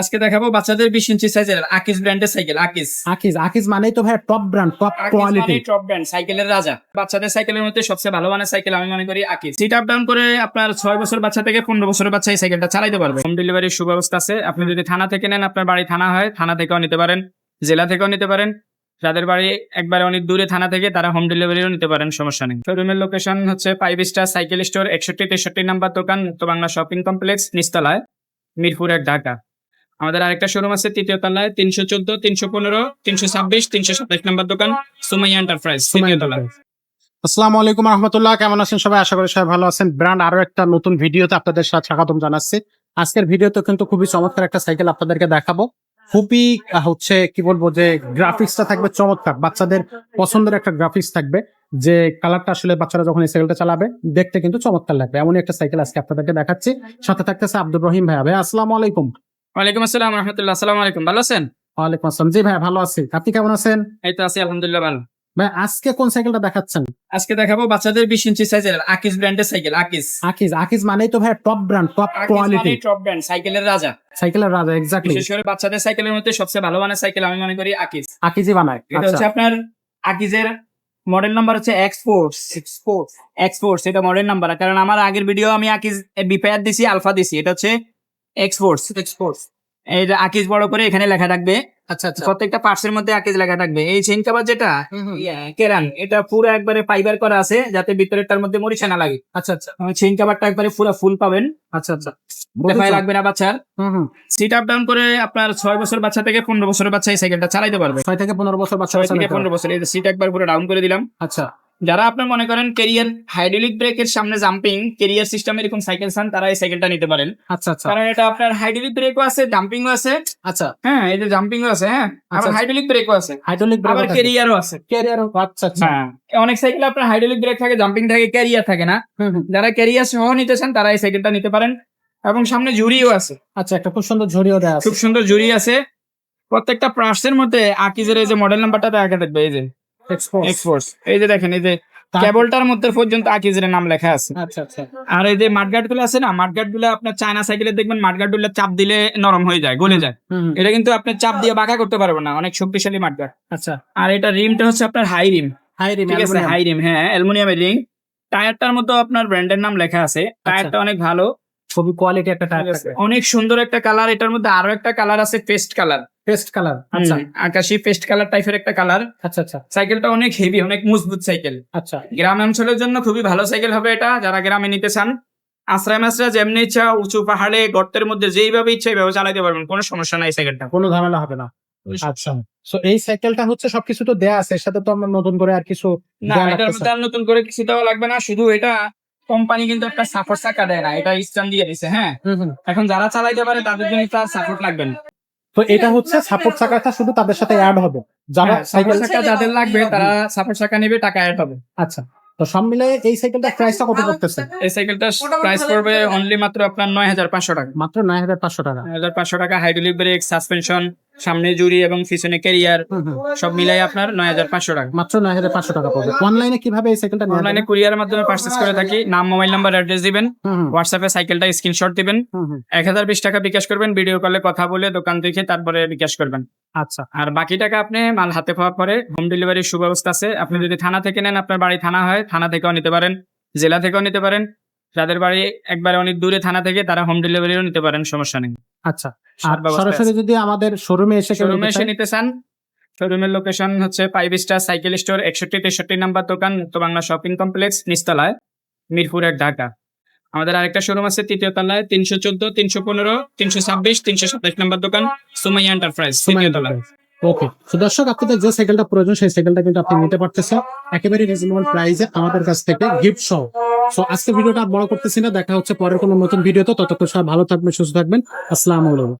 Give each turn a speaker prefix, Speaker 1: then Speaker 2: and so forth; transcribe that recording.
Speaker 1: আজকে দেখাবো বাচ্চাদের বিশ ইঞ্চি সাইজের আকিস ব্র্যান্ডের সাইকেল আকিস।
Speaker 2: আকিস আকিজ মানেই তো ভাই top brand top quality
Speaker 1: top brand সাইকেলের রাজা। বাচ্চাদের সাইকেলের মধ্যে সবচেয়ে ভালো মানের সাইকেল আমি মনে করি আকিস। সিট আপ ডাউন করে আপনার ছয় বছর বাচ্চা থেকে পনেরো বছরের বাচ্চা এই সাইকেলটা চালাইতে পারবে। হোম ডেলিভারির সুব্যবস্থা আছে। আপনি যদি থানা থেকে নেন আপনার বাড়ি থানা হয় থানা থেকেও নিতে পারেন জেলা থেকেও নিতে পারেন। যাদের বাড়ি একবারে অনেক দূরে থানা থেকে তারা হোম ডেলিভারিও নিতে পারেন সমস্যা নেই। শোরুমের লোকেশন হচ্ছে ফাইভ স্টার সাইকেল স্টোর একষট্টি তেষট্টি নাম্বার দোকান মুক্ত বাংলা শপিং কমপ্লেক্স নিচতলায় মিরপুর এক ঢাকা। আমাদের আরেকটা শোরুম আছে তৃতীয় তলায় তিনশো চোদ্দ তিনশো পনেরো তিনশো ছাব্বিশ তিনশো সাতাশ নাম্বার দোকান সুমাইয়া এন্টারপ্রাইজ তৃতীয় তলায়
Speaker 2: আসসালামু আলাইকুম রহমতুল্লাহ কেমন আছেন সবাই? আশা করি সবাই ভালো আছেন। ব্র্যান্ড আরও একটা নতুন ভিডিওতে আপনাদের সাথে স্বাগতম জানাচ্ছি। আজকের ভিডিওতে কিন্তু খুবই চমৎকার একটা সাইকেল আপনাদেরকে দেখাবো। খুবই হচ্ছে কি বলব যে গ্রাফিক্সটা থাকবে চমৎকার। বাচ্চাদের পছন্দের একটা গ্রাফিক্স থাকবে যে কালারটা আসলে বাচ্চারা যখন এই সাইকেলটা চালাবে দেখতে কিন্তু চমৎকার লাগবে। এমনই একটা সাইকেল আজকে আপনাদেরকে দেখাচ্ছি। সাথে থাকতেছে আব্দুর রহিম ভাইয়া। ভাই আসসালামু আলাইকুম।
Speaker 1: ওয়ালাইকুম আসসালাম রহমতুল্লাহ। আসসালামু আলাইকুম। ভালো আছেন?
Speaker 2: ওয়ালাইকুম আসসালাম। জি ভাইয়া ভালো আছি। আপনি কেমন আছেন?
Speaker 1: এই তো আছি আলহামদুলিল্লাহ ভালো।
Speaker 2: ভাই আজকে কোন সাইকেলটা দেখাচ্ছেন?
Speaker 1: আজকে দেখাবো বাচ্চাদের বিশ ইঞ্চি সাইজের আকিস ব্র্যান্ডের সাইকেল আকিস।
Speaker 2: আকিজ আকিজ মানেই তো ভাই top brand top quality
Speaker 1: top brand সাইকেলের রাজা।
Speaker 2: সাইকেলের রাজা এক্স্যাক্টলি
Speaker 1: বিশেষ করে বাচ্চাদের সাইকেলের মধ্যে সবচেয়ে ভালো মানের সাইকেল আমি মনে করি আকিস।
Speaker 2: আকিজি বানায়।
Speaker 1: এটা
Speaker 2: আচ্ছা।
Speaker 1: হচ্ছে আপনার আকিজের মডেল নাম্বার হচ্ছে X four six force exports exports এটা মডেল নাম্বার কারণ আমার আগের ভিডিও আমি আকিজ বিপায়ার দিছি আলফা দিছি। এটা হচ্ছে এক্সপোর্টস এক্সপোর্টস এটা আকিজ বড় করে এখানে লেখা থাকবে।
Speaker 2: আচ্ছা আচ্ছা।
Speaker 1: প্রত্যেকটা পার্টসের মধ্যে আকিজ লেখা থাকবে। এই চেইন কাভার যেটা কেরান এটা পুরো একবারে ফাইবার করা আছে যাতে ভিতরেরটার মধ্যে মরিচা না লাগে।
Speaker 2: আচ্ছা আচ্ছা।
Speaker 1: চেইন কাভারটা একবারে পুরো ফুল পাবেন।
Speaker 2: আচ্ছা আচ্ছা।
Speaker 1: দেখায় লাগবে না বাচ্চার। সিট আপ ডাউন করে আপনার ছয় বছর বাচ্চা থেকে পনেরো বছরের বাচ্চা এই সাইকেলটা চালাইতে পারবে।
Speaker 2: ছয় থেকে পনেরো বছর বাচ্চা
Speaker 1: ছয় থেকে পনেরো বছর। এই সিট একবার পুরো ডাউন করে দিলাম।
Speaker 2: আচ্ছা।
Speaker 1: যারা আপনার মনে করেন কেরিয়ার হাইড্রোলিক ব্রেকের সামনে জাম্পিং কেরিয়ার সিস্টেম এরকম সাইকেল চান তারা এই সাইকেলটা নিতে পারেন।
Speaker 2: আচ্ছা আচ্ছা।
Speaker 1: কারণ এটা আপনার হাইড্রোলিক ব্রেকও আছে জাম্পিংও আছে।
Speaker 2: আচ্ছা।
Speaker 1: হ্যাঁ এই যে জাম্পিংও আছে হ্যাঁ। আবার
Speaker 2: আচ্ছা।
Speaker 1: হাইড্রোলিক ব্রেকও আছে।
Speaker 2: হাইড্রোলিক ব্রেক
Speaker 1: আবার কেরিয়ারও আছে।
Speaker 2: ক্যারিয়ার আচ্ছা আচ্ছা।
Speaker 1: হ্যাঁ। অনেক সাইকেল আপনার হাইড্রোলিক ব্রেক থাকে জাম্পিং থাকে ক্যারিয়ার থাকে না। যারা ক্যারিয়ার সহ নিতে চান তারা এই সাইকেলটা নিতে পারেন। এবং সামনে ঝুড়িও আছে।
Speaker 2: আচ্ছা একটা খুব সুন্দর ঝরিও দেওয়া আছে।
Speaker 1: খুব সুন্দর ঝুড়ি আছে। প্রত্যেকটা প্রার্সের মধ্যে আকিজের এই যে মডেল নাম্বারটা দেখা থাকবে এই যে। এই যে দেখেন এই যে কেবলটার মধ্যে পর্যন্ত আকিজের নাম লেখা আছে।
Speaker 2: আচ্ছা আচ্ছা।
Speaker 1: আর এই যে মাঠগার্ডগুলো আছে না মাঠগার্ডগুলো আপনার চায়না সাইকেলে দেখবেন মাঠগার্ডগুলো চাপ দিলে নরম হয়ে যায় গলে যায়। এটা কিন্তু আপনি চাপ দিয়ে বাঁকা করতে পারবেন না অনেক শক্তিশালী মাঠগার্ড
Speaker 2: আচ্ছা।
Speaker 1: আর এটা রিমটা হচ্ছে আপনার হাই রিম
Speaker 2: হাই রিম
Speaker 1: ঠিক আছে হাই রিম হ্যাঁ অ্যালুমিনিয়ামের রিং টায়ারটার মধ্যে আপনার ব্র্যান্ডের নাম লেখা আছে। টায়ারটা অনেক ভালো।
Speaker 2: খুবই কোয়ালিটি একটা টায়ার?
Speaker 1: অনেক সুন্দর একটা কালার এটার মধ্যে আরও একটা কালার আছে পেস্ট কালার
Speaker 2: পেস্ট কালার আচ্ছা।
Speaker 1: আকাশি পেস্ট কালার টাইপের একটা কালার
Speaker 2: আচ্ছা আচ্ছা।
Speaker 1: সাইকেলটা অনেক হেভি অনেক মজবুত সাইকেল
Speaker 2: আচ্ছা।
Speaker 1: গ্রাম অঞ্চলের জন্য খুবই ভালো সাইকেল হবে এটা যারা গ্রামে নিতে চান। আশ্রয় মাসরা যেমনি ইচ্ছা উঁচু পাহাড়ে গর্তের মধ্যে যেইভাবে ইচ্ছা এইভাবে চালাতে পারবেন কোনো সমস্যা নাই সাইকেলটা
Speaker 2: কোনো ঝামেলা হবে না। আচ্ছা। সো এই সাইকেলটা হচ্ছে সবকিছু তো দেয়া আছে এর সাথে তো আমরা নতুন করে আর কিছু
Speaker 1: না এটার মধ্যে আর নতুন করে কিছু দেওয়া লাগবে না শুধু এটা কোম্পানি কিন্তু একটা সাপোর্ট চাকা দেয় না এটা স্ট্যান্ড দিয়ে দিছে হ্যাঁ। এখন যারা চালাইতে পারে তাদের জন্য তার সাপোর্ট লাগবে না।
Speaker 2: তো এটা হচ্ছে সাপোর্ট চাকাটা শুধু তাদের সাথে অ্যাড হবে। যারা
Speaker 1: সাইকেল
Speaker 2: সাইকেল
Speaker 1: চাকা যাদের লাগবে তারা সাপোর্ট চাকা নেবে টাকা অ্যাড হবে।
Speaker 2: আচ্ছা তো সব মিলে এই সাইকেলটা প্রাইসটা কত করতেছে?
Speaker 1: এই সাইকেলটা প্রাইস পড়বে অনলি মাত্র আপনার নয় হাজার পাঁচশো টাকা।
Speaker 2: মাত্র নয় হাজার পাঁচশো টাকা।
Speaker 1: নয় হাজার পাঁচশো টাকা হাইড্রোলিক ব্রেক সাসপেনশন সামনে জুড়ি এবং পিছনে ক্যারিয়ার। সব মিলাই আপনার নয় হাজার পাঁচশো টাকা।
Speaker 2: মাত্র নয় হাজার পাঁচশো টাকা পড়বে। অনলাইনে কীভাবে এই সাইকেলটা
Speaker 1: অনলাইনে কুরিয়ারের মাধ্যমে পার্চেস করে থাকি। নাম মোবাইল নাম্বার অ্যাড্রেস দিবেন। হোয়াটসঅ্যাপে সাইকেলটা স্ক্রিনশট দিবেন। এক হাজার বিশ টাকা বিকাশ করবেন ভিডিও কলে কথা বলে দোকান দেখে তারপরে বিকাশ করবেন।
Speaker 2: আচ্ছা।
Speaker 1: আর বাকি টাকা আপনি মাল হাতে পাওয়ার পরে হোম ডেলিভারির সুব্যবস্থা আছে। আপনি যদি থানা থেকে নেন আপনার বাড়ি থানা হয় থানা থেকেও নিতে পারেন জেলা থেকেও নিতে পারেন। যাদের বাড়ি একবারে অনেক দূরে থানা থেকে তারা হোম ডেলিভারিও নিতে পারেন সমস্যা নেই।
Speaker 2: আচ্ছা আর সরাসরি যদি আমাদের শোরুমে এসে
Speaker 1: শোরুমে এসে নিতে চান শোরুমের লোকেশন হচ্ছে ফাইভ স্টার সাইকেল স্টোর একষট্টি তেষট্টি নাম্বার দোকান মুক্ত বাংলা শপিং কমপ্লেক্স নিচতলায় মিরপুর এক ঢাকা। আমাদের আরেকটা শোরুম আছে তৃতীয় তলায় তিনশো চোদ্দ তিনশো পনেরো তিনশো ছাব্বিশ তিনশো সাতাশ নাম্বার দোকান সুমাইয়া এন্টারপ্রাইজ তৃতীয় তলায়।
Speaker 2: ওকে তো দর্শক আপনাদের যে সাইকেলটা প্রয়োজন সেই সাইকেলটা কিন্তু আপনি নিতে পারতেছেন। একেবারে রিজনেবল প্রাইসে আমাদের কাছ থেকে গিফট সহ সো আজকে ভিডিওটা বড় করতেছি না, দেখা হচ্ছে পরের কোনো নতুন ভিডিওতে, ততক্ষণ সবাই ভালো থাকবেন, সুস্থ থাকবেন, আসসালামু